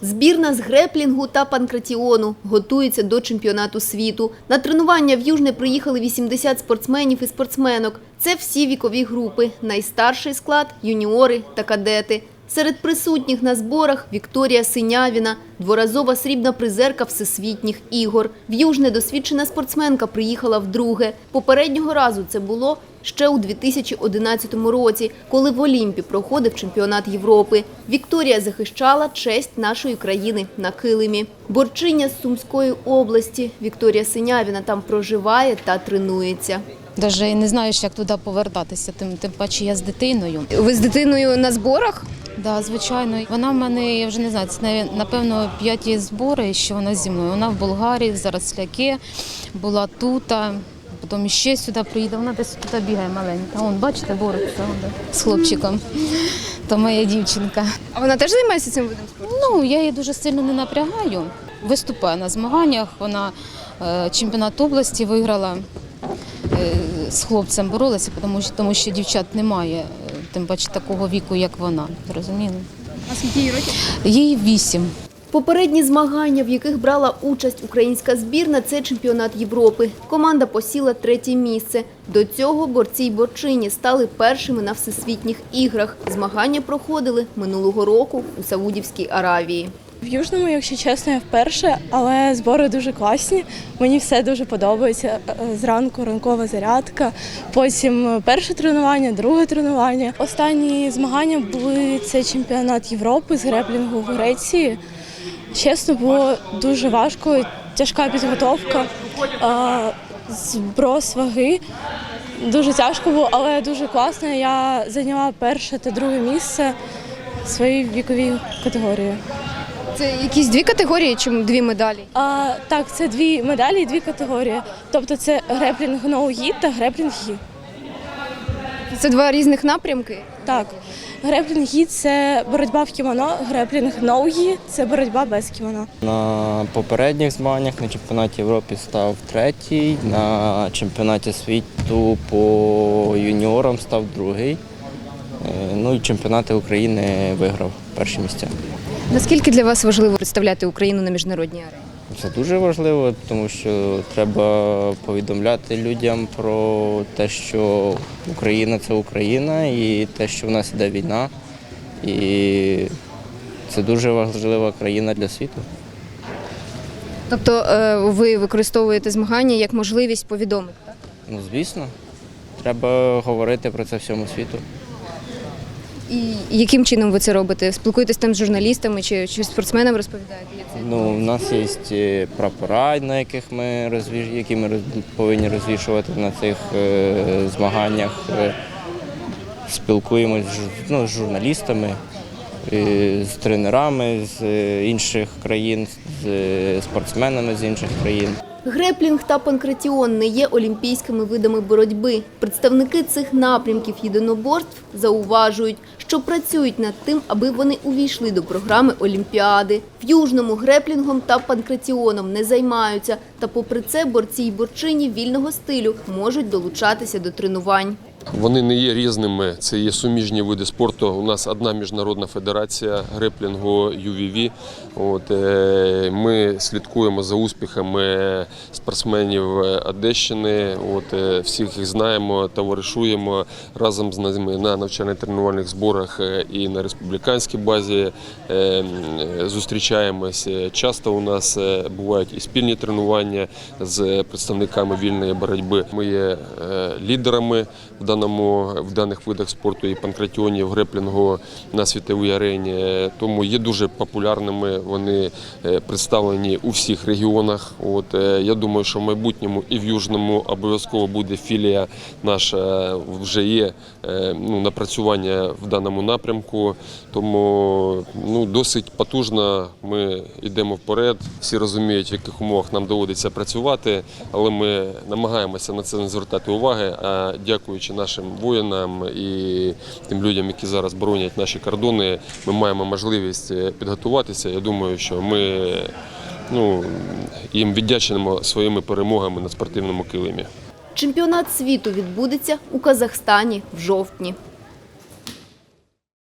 Збірна з греплінгу та панкратіону готується до чемпіонату світу. На тренування в Южне приїхали 80 спортсменів і спортсменок. Це всі вікові групи. Найстарший склад – юніори та кадети. Серед присутніх на зборах Вікторія Синявіна, дворазова срібна призерка всесвітніх ігор. В Южне досвідчена спортсменка приїхала вдруге. Попереднього разу це було ще у 2011 році, коли в Олімпі проходив чемпіонат Європи. Вікторія захищала честь нашої країни на килимі. Борчиня з Сумської області. Вікторія Синявіна там проживає та тренується. Даже не знаєш, як туди повертатися, тим, тим паче я з дитиною. Ви з дитиною на зборах? Да, звичайно. Вона в мене, я вже не знаю, це напевно п'яті збори, що вона зі мною. Вона в Болгарії, зараз сляки, була тут, потім ще сюди приїде. Вона десь тут бігає маленька. Вон, бачите, бореться з хлопчиком. То моя дівчинка. А вона теж займається цим видом спорту? Ну, я її дуже сильно не напрягаю. Виступає на змаганнях. Вона е, чемпіонат області виграла. Е, з хлопцем боролася, тому що, дівчат немає, тим паче такого віку, як вона. Зрозуміли? А скільки їй років? Їй вісім. Попередні змагання, в яких брала участь українська збірна, це чемпіонат Європи. Команда посіла третє місце. До цього борці й борчині стали першими на всесвітніх іграх. Змагання проходили минулого року у Саудівській Аравії. В Южному, якщо чесно, я вперше, але збори дуже класні. Мені все дуже подобається. Е, Зранку ранкова зарядка, потім перше тренування, друге тренування. Останні змагання були це чемпіонат Європи з греплінгу в Греції. Чесно, було дуже важко, тяжка підготовка, е, зброс ваги. Дуже тяжко було, але дуже класно. Я зайняла перше та друге місце в віковій категорії. Це якісь дві категорії чи дві медалі? А, так, це дві медалі і дві категорії. Тобто це греплінг ноу-гі та греплінг гі. Це два різних напрямки. Так, греплінг гі це боротьба в кімоно, греплінг ноу-гі це боротьба без кімоно. На попередніх змаганнях на чемпіонаті Європи став третій, на чемпіонаті світу по юніорам став другий. Е, Ну і чемпіонати України виграв перші місця. Наскільки для вас важливо представляти Україну на міжнародній арені? Це дуже важливо, тому що треба повідомляти людям про те, що Україна це Україна і те, що в нас іде війна. І це дуже важлива країна для світу. Тобто е, ви використовуєте змагання як можливість повідомити? Так? Ну, звісно, треба говорити про це всьому світу. І яким чином ви це робите? Спілкуєтесь там з журналістами чи, чи спортсменам розповідаєте? Як це? Ну, у нас є е, прапора, на яких ми розвіш... які ми роз- повинні розвішувати на цих е, змаганнях. Е, Спілкуємось з жур- ну, з журналістами, е, з тренерами з е, інших країн, з спортсменами з інших країн. Греплінг та панкратіон не є олімпійськими видами боротьби. Представники цих напрямків єдиноборств зауважують, що працюють над тим, аби вони увійшли до програми Олімпіади. В Южному греплінгом та панкратіоном не займаються. Та попри це борці й борчині вільного стилю можуть долучатися до тренувань. Вони не є різними, це є суміжні види спорту. У нас одна міжнародна федерація греплінгу UVV. От, е, ми слідкуємо за успіхами спортсменів Одещини. От, е, всіх їх знаємо, товаришуємо разом з ними на навчально-тренувальних зборах е, і на республіканській базі. Зустрічаємось. Часто у нас бувають і спільні тренування з представниками вільної боротьби. Ми є лідерами в даному в даних видах спорту і панкратіоні, в греплінгу на світовій арені. Тому є дуже популярними. Вони е, представлені у всіх регіонах. От е, я думаю, що в майбутньому і в Южному обов'язково буде філія наша вже є е, ну, напрацювання в даному напрямку. Тому ну, досить потужно ми йдемо вперед. Всі розуміють, в яких умовах нам доводиться працювати, але ми намагаємося на це не звертати уваги. А дякуючи нашим воїнам і тим людям, які зараз боронять наші кордони, ми маємо можливість е, підготуватися. Я думаю, що ми ну, їм віддячимо своїми перемогами на спортивному килимі. Чемпіонат світу відбудеться у Казахстані в жовтні.